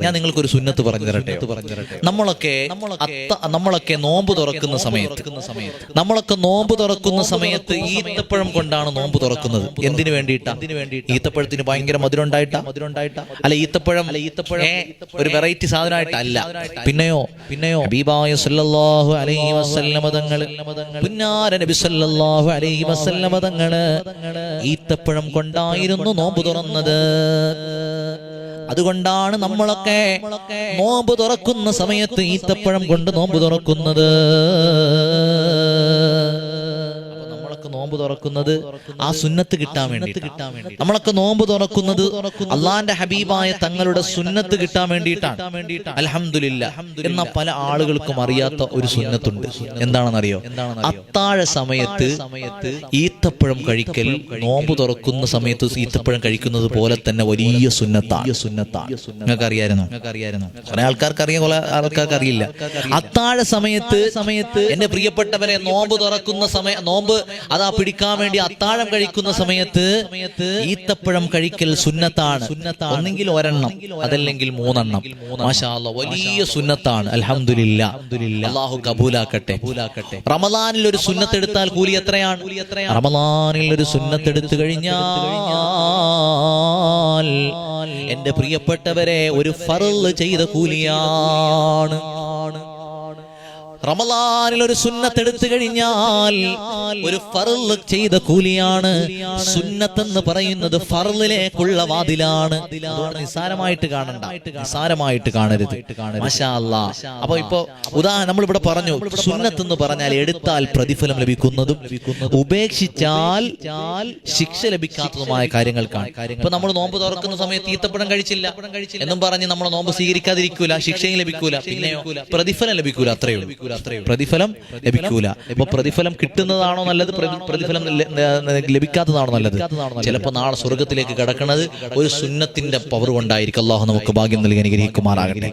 ഞാൻ നിങ്ങൾക്ക് ഒരു സുന്നത്ത് പറഞ്ഞു തരട്ടെ. നമ്മളൊക്കെ നമ്മളൊക്കെ നോമ്പ് തുറക്കുന്ന സമയത്ത് നമ്മളൊക്കെ നോമ്പ് തുറക്കുന്ന സമയത്ത് ഈത്തപ്പഴം കൊണ്ടാണ് നോമ്പ് തുറക്കുന്നത്. എന്തിനു വേണ്ടിയിട്ടാ? ഈത്തപ്പഴത്തിന് ഭയങ്കര മധുരം ഉണ്ടായിട്ടാ അല്ല ഈത്തപ്പഴം അല്ല ഈത്തപ്പഴം ഒരു വെറൈറ്റി സാധനമായിട്ടല്ല. പിന്നെയോ? പിന്നെയോ? സല്ലല്ലാഹു അലൈഹി വസല്ലമ തങ്ങൾ പുന്നാര നബി സല്ലല്ലാഹു അലൈഹി വസല്ലമ ഈത്തപ്പഴം കൊണ്ടായിരുന്നു നോമ്പ് തുറന്നത്. അതുകൊണ്ടാണ് നമ്മളൊക്കെ നോമ്പ് തുറക്കുന്ന സമയത്ത് ഈത്തപ്പഴം കൊണ്ട് നോമ്പ് തുറക്കുന്നത്. നോമ്പ് തുറക്കുന്നത് ആ സുന്നത്ത് കിട്ടാൻ വേണ്ടി നമ്മളൊക്കെ നോമ്പ് തുറക്കുന്നത് അള്ളാന്റെ ഹബീബായ തങ്ങളുടെ സുന്നത്ത് കിട്ടാൻ വേണ്ടിയിട്ടാണ്. അലഹമില്ല എന്ന പല ആളുകൾക്കും അറിയാത്ത ഒരു സുന്നത്തുണ്ട്. എന്താണെന്നറിയോ? അത്താഴ സമയത്ത് സമയത്ത് ഈത്തപ്പഴം കഴിക്കൽ നോമ്പ് തുറക്കുന്ന സമയത്ത് ഈത്തപ്പഴം കഴിക്കുന്നത് പോലെ തന്നെ വലിയ സുന്നത്താണ്. സുന്നത്താണ്. നിങ്ങൾക്ക് അറിയായിരുന്നു അറിയായിരുന്നു കുറെ ആൾക്കാർക്ക് അറിയാം കുറെ ആൾക്കാർക്ക് അറിയില്ല അത്താഴ സമയത്ത് സമയത്ത് എന്റെ പ്രിയപ്പെട്ടവരെ നോമ്പ് തുറക്കുന്ന സമയം നോമ്പ് അതാ പിടിക്കാൻ വേണ്ടി അത്താഴം കഴിക്കുന്ന സമയത്ത് ഈത്തപ്പഴം കഴിക്കൽ സുന്നത്താണ്. ഒന്നെങ്കിൽ ഒരെണ്ണം അതല്ലെങ്കിൽ മൂന്നെണ്ണം. വലിയ സുന്നത്താണ്. അൽഹംദുലില്ലാ. അള്ളാഹു കബൂലാക്കട്ടെ. റമദാനിൽ ഒരു സുന്നത്ത് എടുത്താൽ കൂലി എത്രയാണ്? റമദാനിൽ ഒരു സുന്നത്ത് എടുത്തു കഴിഞ്ഞാൽ എന്റെ പ്രിയപ്പെട്ടവരെ ഒരു ഫറു ചെയ്ത കൂലിയാണ്. റമദാനിൽ ഒരു സുന്നത്ത് എടുത്തു കഴിഞ്ഞാൽ ഒരു ഫർൾ ചെയ്ത കൂലിയാണ്. സുന്നത്ത് എന്ന് പറയുന്നത് ഫർളിലേക്കുള്ള വാതിലാണ്. നിസാരമായിട്ട് കാണണ്ട. നിസാരമായിട്ട് കാണരുത്. അപ്പൊ ഇപ്പൊ ഉദാഹരണം നമ്മൾ ഇവിടെ പറഞ്ഞു സുന്നത്ത് എന്ന് പറഞ്ഞാൽ എടുത്താൽ പ്രതിഫലം ലഭിക്കുന്നതും ഉപേക്ഷിച്ചാൽ ശിക്ഷ ലഭിക്കാത്തതുമായ കാര്യങ്ങൾക്കാണ്. ഇപ്പൊ നമ്മൾ നോമ്പ് തുറക്കുന്ന സമയത്ത് ഈത്തപ്പഴം കഴിച്ചില്ല. എന്നും പറഞ്ഞ് നമ്മൾ നോമ്പ് സ്വീകരിക്കാതിരിക്കൂല ശിക്ഷയും ലഭിക്കൂല. പിന്നെയോ പ്രതിഫലം ലഭിക്കൂല അത്രയേ ഉള്ളൂ. പ്രതിഫലം ലഭിക്കൂല. അപ്പൊ പ്രതിഫലം കിട്ടുന്നതാണോ നല്ലത്? പ്രതിഫലം ലഭിക്കാത്തതാണോ നല്ലത്? ചിലപ്പോ നാളെ സ്വർഗത്തിലേക്ക് കിടക്കുന്നത് ഒരു സുന്നത്തിന്റെ പവർ കൊണ്ടായിരിക്കും. അള്ളാഹു നമുക്ക് ഭാഗ്യം നൽകി അനുഗ്രഹിക്കുമാറാകട്ടെ.